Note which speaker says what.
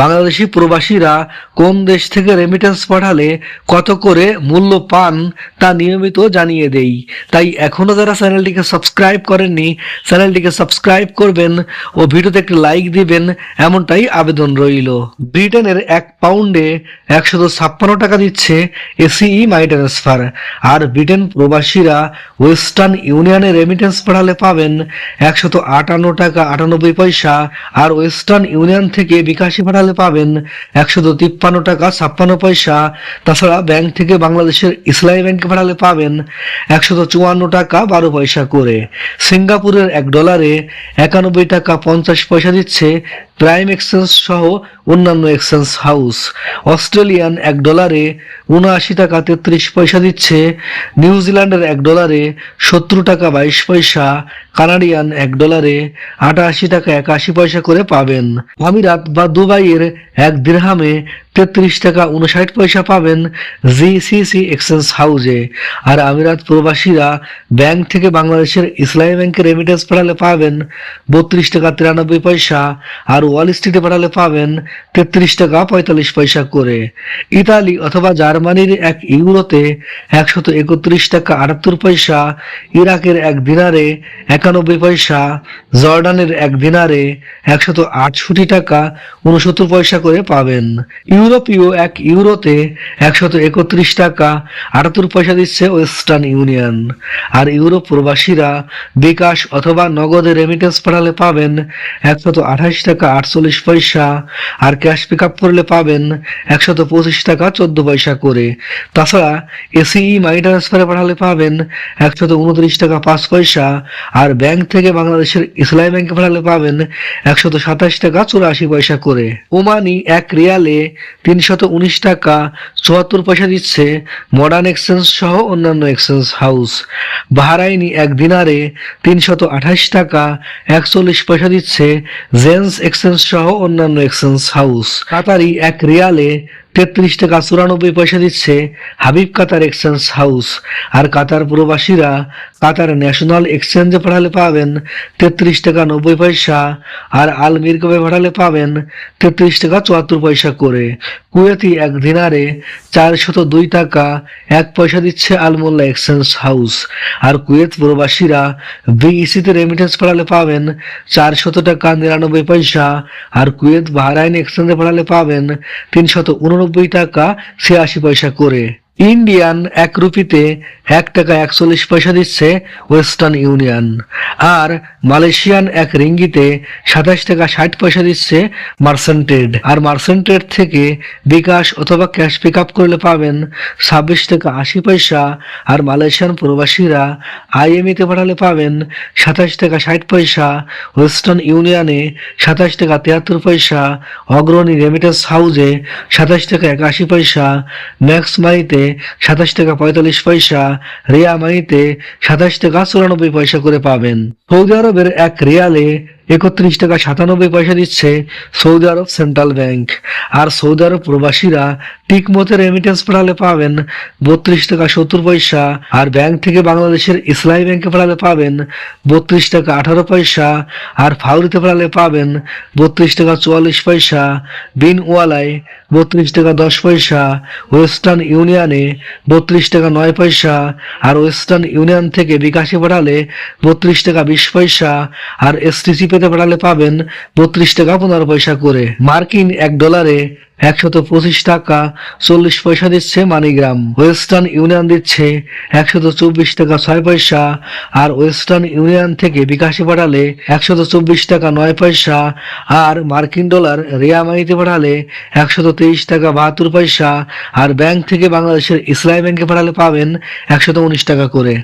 Speaker 1: বাংলাদেশি প্রবাসীরা কোন দেশ থেকে রেমিটেন্স পাঠালে কত করে মূল্য পান তা নিয়মিত জানিয়ে দেই। তাই এখনও যারা চ্যানেলটিকে সাবস্ক্রাইব করেননি, চ্যানেলটিকে সাবস্ক্রাইব করবেন ও ভিডিওতে একটি লাইক দিবেন, এমনটাই আবেদন রইল। ব্রিটেনের এক পাউন্ডে একশত ছাপ্পান্ন টাকা দিচ্ছে এসিই মাই ট্রান্সফার আর ব্রিটেন প্রবাসীরা ওয়েস্টার্ন ইউনিয়নে রেমিটেন্স পাঠালে পাবেন একশত আটান্ন টাকা আটানব্বই পয়সা। আর ওয়েস্টার্ন ইউনিয়ন থেকে বিকাশে পাঠালে পাবেন একশো তিপ্পান্ন টাকা, ছাপ্পান্ন পয়সা। তাছাড়া ব্যাংক থেকে বাংলাদেশের ইসলামী ব্যাংকে পাঠালে পাবেন একশো চুয়ান্ন টাকা, বারো পয়সা করে। সিঙ্গাপুরের এক ডলারে একানব্বই টাকা পঞ্চাশ পয়সা দিচ্ছে প্রাইম এক্সচেঞ্জ সহ অন্যান্য এক্সচেঞ্জ হাউস। অস্ট্রেলিয়ান এক ডলারে উনআশি টাকা তেত্রিশ পয়সা দিচ্ছে নিউজিল্যান্ডের এক ডলারে সত্তর টাকা বাইশ পয়সা, কানাডিয়ান এক ডলারে আটাশি টাকা একাশি পয়সা করে পাবেন। আমিরাত বা দুবাইয়ের এক দিরহামে তেত্রিশ টাকা উনষাট পয়সা পাবেন জিসিসি এক্সচেঞ্জ হাউসে আর আমিরাত প্রবাসীরা ব্যাংক থেকে বাংলাদেশের ইসলামী ব্যাংকে রেমিটেন্স পাঠালে পাবেন বত্রিশ টাকা তিরানব্বই পয়সা আর ওয়াল স্ট্রিটে পাঠালে পাবেন তেত্রিশ টাকা পঁয়তাল্লিশ পয়সা করে। ইতালি অথবা জার্মানির এক ইউরোতে একশত একত্রিশ টাকা আটাত্তর পয়সা, ইরাকের এক দিনারে একানব্বই পয়সা, জর্ডানের এক দিনারে একশত আটষট্টি টাকা উনসত্তর পয়সা করে পাবেন। ইউরোপীয় এক ইউরোতে একশত একত্রিশ টাকা আটাত্তর পয়সা দিচ্ছে ওয়েস্টার্ন ইউনিয়ন। আর ইউরোপ প্রবাসীরা বিকাশ অথবা নগদে রেমিটেন্স পাঠালে পাবেন একশত আঠাশ টাকা আটচল্লিশ পয়সা, আর ক্যাশ পিক আপ করলে পাবেন একশত পঁচিশ টাকা চোদ্দ পয়সা করে। তাছাড়া এসিই মানি ট্রান্সফারে পাঠালে পাবেন একশত উনত্রিশ টাকা পাঁচ পয়সা, আর ব্যাংক থেকে বাংলাদেশের ইসলামী ব্যাংকে পাঠালে পাবেন একশত সাতাশ টাকা চুরাশি পয়সা করে। ওমানি এক রিয়ালে তিনশত উনিশ টাকা চুয়াত্তর পয়সা দিচ্ছে মডার্ন এক্সচেঞ্জ সহ অন্যান্য এক্সচেঞ্জ হাউস বাহারাইনি এক দিনারে তিনশত আঠাশ টাকা, একচল্লিশ পয়সা দিচ্ছে জেন্স এক্সচেঞ্জ সহ অন্যান্য এক্সচেঞ্জ হাউস কাতারি এক রিয়ালে তেত্রিশ টাকা চুরানব্বই পয়সা দিচ্ছে হাবিব কাতার এক্সচেঞ্জ হাউস আর কাতার প্রবাসীরা কাতার ন্যাশনাল এক্সচেঞ্জে পাঠালে পাবেন তেত্রিশ টাকা নব্বই পয়সা আর আল মিরকবে পাঠালে পাবেন তেত্রিশ টাকা চুয়াত্তর পয়সা করে। কুয়েতি এক দিনারে চারশত দুই টাকা, এক পয়সা দিচ্ছে আলমোল্লা এক্সচেঞ্জ হাউস। আর কুয়েত প্রবাসীরা বিইসিতে রেমিটেন্স পাঠালে পাবেন চারশত টাকা নিরানব্বই পয়সা, আর কুয়েত বাহরাইন এক্সচেঞ্জে পাঠালে পাবেন তিনশত উননব্বই টাকা ছিয়াশি পয়সা করে। ইন্ডিয়ান এক রুপিতে এক টাকা একচল্লিশ পয়সা দিচ্ছে ওয়েস্টার্ন ইউনিয়ন। আর মালয়েশিয়ান এক রিঙ্গিতে সাতাশ টাকা ষাট পয়সা দিচ্ছে মার্সেন্টেড। আর মার্সেন্টেড থেকে বিকাশ অথবা ক্যাশ পিক আপ করলে পাবেন ছাব্বিশ টাকা আশি পয়সা। আর মালয়েশিয়ান প্রবাসীরা আইএমইতে পাঠালে পাবেন সাতাশ টাকা ষাট পয়সা। ওয়েস্টার্ন ইউনিয়নে সাতাশ টাকা তিয়াত্তর পয়সা। অগ্রণী রেমিটেন্স হাউসে সাতাশ টাকা একাশি পয়সা। ম্যাক্স মানিতে সাতাশ টাকা পঁয়তাল্লিশ পয়সা রিয়া মানিতে সাতাশ টাকা চুরানব্বই পয়সা করে পাবেন। সৌদি আরবের এক রিয়ালে একত্রিশ টাকা সাতানব্বই পয়সা দিচ্ছে সৌদি আরব সেন্ট্রাল ব্যাংক। আর সৌদি আরব প্রবাসীরা ঠিক মতো রেমিটেন্স পাঠালে পাবেন বত্রিশ টাকা সত্তর পয়সা। আর ব্যাংক থেকে বাংলাদেশের ইসলামী ব্যাংকে পাঠালে পাবেন বত্রিশ টাকা আঠারো পয়সা। আর ফাউরিতে পাঠালে পাবেন বত্রিশ টাকা চুয়াল্লিশ পয়সা। বিন ওয়ালায় বত্রিশ টাকা দশ পয়সা। ওয়েস্টার্ন ইউনিয়নে বত্রিশ টাকা নয় পয়সা। আর ওয়েস্টার্ন ইউনিয়ন থেকে বিকাশে পাঠালে বত্রিশ টাকা বিশ পয়সা। আর এসটিসি পেতে পাঠালে পাবেন বত্রিশ টাকা পনেরো পয়সা করে। মার্কিন এক ডলারে একশত পঁচিশ টাকা চল্লিশ পয়সা দিচ্ছে মানিগ্রাম। ওয়েস্টার্ন ইউনিয়ন দিচ্ছে একশত চব্বিশ টাকা ছয় পয়সা আর ওয়েস্টার্ন ইউনিয়ন থেকে বিকাশে পাঠালে একশত চব্বিশ টাকা নয় পয়সা আর মার্কিন ডলার রিয়া মানিতে পাঠালে একশত তেইশ টাকা বাহাত্তর পয়সা আর ব্যাংক থেকে বাংলাদেশের ইসলামী ব্যাংকে পাঠালে পাবেন একশত উনিশ টাকা করে।